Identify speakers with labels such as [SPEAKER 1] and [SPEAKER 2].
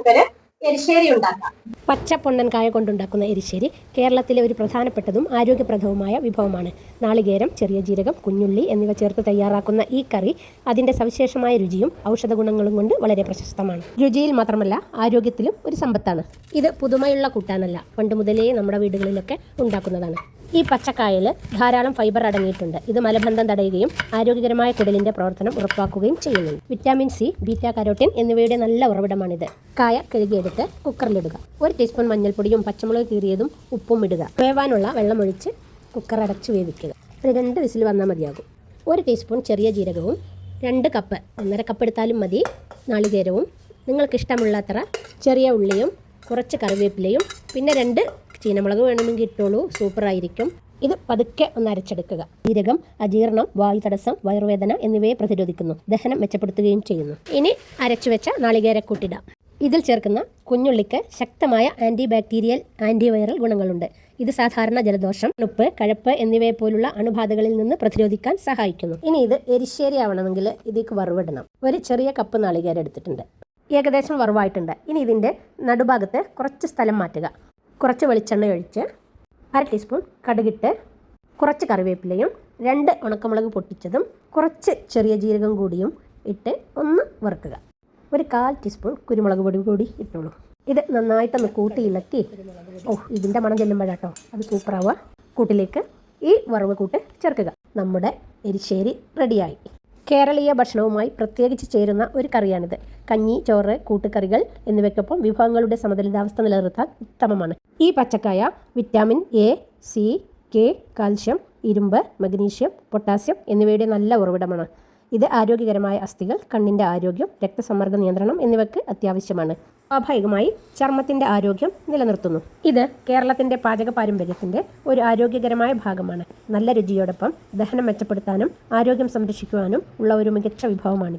[SPEAKER 1] നമുക്കൊരു എരിശ്ശേരി ഉണ്ടാക്കാം.
[SPEAKER 2] പച്ച പൊണ്ണൻകായ കൊണ്ടുണ്ടാക്കുന്ന എരിശ്ശേരി കേരളത്തിലെ ഒരു പ്രധാനപ്പെട്ടതും ആരോഗ്യപ്രദവുമായ വിഭവമാണ്. നാളികേരം ചെറിയ ജീരകം കുഞ്ഞുള്ളി എന്നിവ ചേർത്ത് തയ്യാറാക്കുന്ന ഈ കറി അതിന്റെ സവിശേഷമായ രുചിയും ഔഷധ ഗുണങ്ങളും കൊണ്ട് വളരെ പ്രശസ്തമാണ്. രുചിയിൽ മാത്രമല്ല ആരോഗ്യത്തിലും ഒരു സമ്പത്താണ്. ഇത് പുതുമയുള്ള കൂട്ടാനല്ല. പണ്ട് മുതലേ നമ്മുടെ വീടുകളിലൊക്കെ ഉണ്ടാക്കുന്നതാണ്. ഈ പച്ചക്കായയിൽ ധാരാളം ഫൈബർ അടങ്ങിയിട്ടുണ്ട്. ഇത് മലബന്ധം തടയുകയും ആരോഗ്യകരമായ കുടലിന്റെ പ്രവർത്തനം ഉറപ്പാക്കുകയും ചെയ്യുന്നുണ്ട്. വിറ്റാമിൻ സി ബീറ്റ കരോട്ടിൻ എന്നിവയുടെ നല്ല ഉറവിടമാണിത്. കായ കഴുകിയെടുത്ത് കുക്കറിലിടുക. ഒരു ടീസ്പൂൺ മഞ്ഞൾപ്പൊടിയും പച്ചമുളക് കീറിയതും ഉപ്പും ഇടുക. വേവാനുള്ള വെള്ളമൊഴിച്ച് കുക്കർ അടച്ചു വേവിക്കുക. ഒരു രണ്ട് വിസിൽ വന്നാൽ മതിയാകും. ഒരു ടീസ്പൂൺ ചെറിയ ജീരകവും രണ്ട് കപ്പ് ഒന്നര കപ്പ് എടുത്താലും മതി. നാളികേരവും. നിങ്ങൾക്കിഷ്ടമുള്ളത്ര ചെറിയ ഉള്ളിയും കുറച്ച് കറിവേപ്പിലയും പിന്നെ രണ്ട് ചീനമുളക് വേണമെങ്കിൽ ഇട്ടോളൂ. സൂപ്പറായിരിക്കും ഇത് പതുക്കെ ഒന്ന് അരച്ചെടുക്കുക. ജീരകം അജീർണം വായു തടസ്സം വയറുവേദന എന്നിവയെ പ്രതിരോധിക്കുന്നു. ദഹനം മെച്ചപ്പെടുത്തുകയും ചെയ്യുന്നു. ഇനി അരച്ചു വെച്ച നാളികേരക്കൂട്ടിടാം ഇതിൽ ചേർക്കുന്ന കുഞ്ഞുള്ളിക്ക് ശക്തമായ ആന്റി ബാക്ടീരിയൽ ആന്റിവൈറൽ ഗുണങ്ങളുണ്ട്. ഇത് സാധാരണ ജലദോഷം ഉപ്പ് കഴപ്പ് എന്നിവയെ പോലുള്ള അണുബാധകളിൽ നിന്ന് പ്രതിരോധിക്കാൻ സഹായിക്കുന്നു. ഇനി ഇത് എരിശ്ശേരി ആവണമെങ്കിൽ ഇതിക്ക് വറുവിടണം. ഒരു ചെറിയ കപ്പ് നാളികേരം എടുത്തിട്ടുണ്ട്. ഏകദേശം വറുവായിട്ടുണ്ട്. ഇനി ഇതിന്റെ നടുഭാഗത്ത് കുറച്ച് സ്ഥലം മാറ്റുക. കുറച്ച് വെളിച്ചെണ്ണ ഒഴിച്ച് അര ടീസ്പൂൺ കടുകിട്ട് കുറച്ച് കറിവേപ്പിലയും രണ്ട് ഉണക്കമുളക് പൊട്ടിച്ചതും കുറച്ച് ചെറിയ ജീരകം കൂടിയും ഇട്ട് ഒന്ന് വറുക്കുക. ഒരു കാൽ ടീസ്പൂൺ കുരുമുളക് പൊടി കൂടി ഇട്ടോളൂ. ഇത് നന്നായിട്ടൊന്ന് കൂട്ടി ഇളക്കി. ഓ ഇതിന്റെ മണം ചെല്ലുമ്പോഴാട്ടോ അത് സൂപ്പറാവുക. കൂട്ടിലേക്ക് ഈ വറവ് കൂട്ട് ചേർക്കുക. നമ്മുടെ എരിശ്ശേരി റെഡിയായി. കേരളീയ ഭക്ഷണവുമായി പ്രത്യേകിച്ച് ചേരുന്ന ഒരു കറിയാണിത്. കഞ്ഞി ചോറ് കൂട്ടുകറികൾ എന്നിവയ്ക്കൊപ്പം വിഭവങ്ങളുടെ സമതുലിതാവസ്ഥ നിലനിർത്താൻ ഉത്തമമാണ്. ഈ പച്ചക്കായ vitamin A C K calcium ഇരുമ്പ് മഗ്നീഷ്യം പൊട്ടാസ്യം എന്നിവയുടെ നല്ല ഉറവിടമാണ്. ഇത് ആരോഗ്യകരമായ അസ്ഥികൾ കണ്ണിന്റെ ആരോഗ്യം രക്തസമ്മർദ്ദ നിയന്ത്രണം എന്നിവയ്ക്ക് അത്യാവശ്യമാണ്. സ്വാഭാവികമായി ചർമ്മത്തിന്റെ ആരോഗ്യം നിലനിർത്തുന്നു. ഇത് കേരളത്തിന്റെ പാചക പാരമ്പര്യത്തിന്റെ ഒരു ആരോഗ്യകരമായ ഭാഗമാണ്. നല്ല രുചിയോടൊപ്പം ദഹനം മെച്ചപ്പെടുത്താനും ആരോഗ്യം സംരക്ഷിക്കുവാനും ഉള്ള ഒരു മികച്ച വിഭവമാണിത്.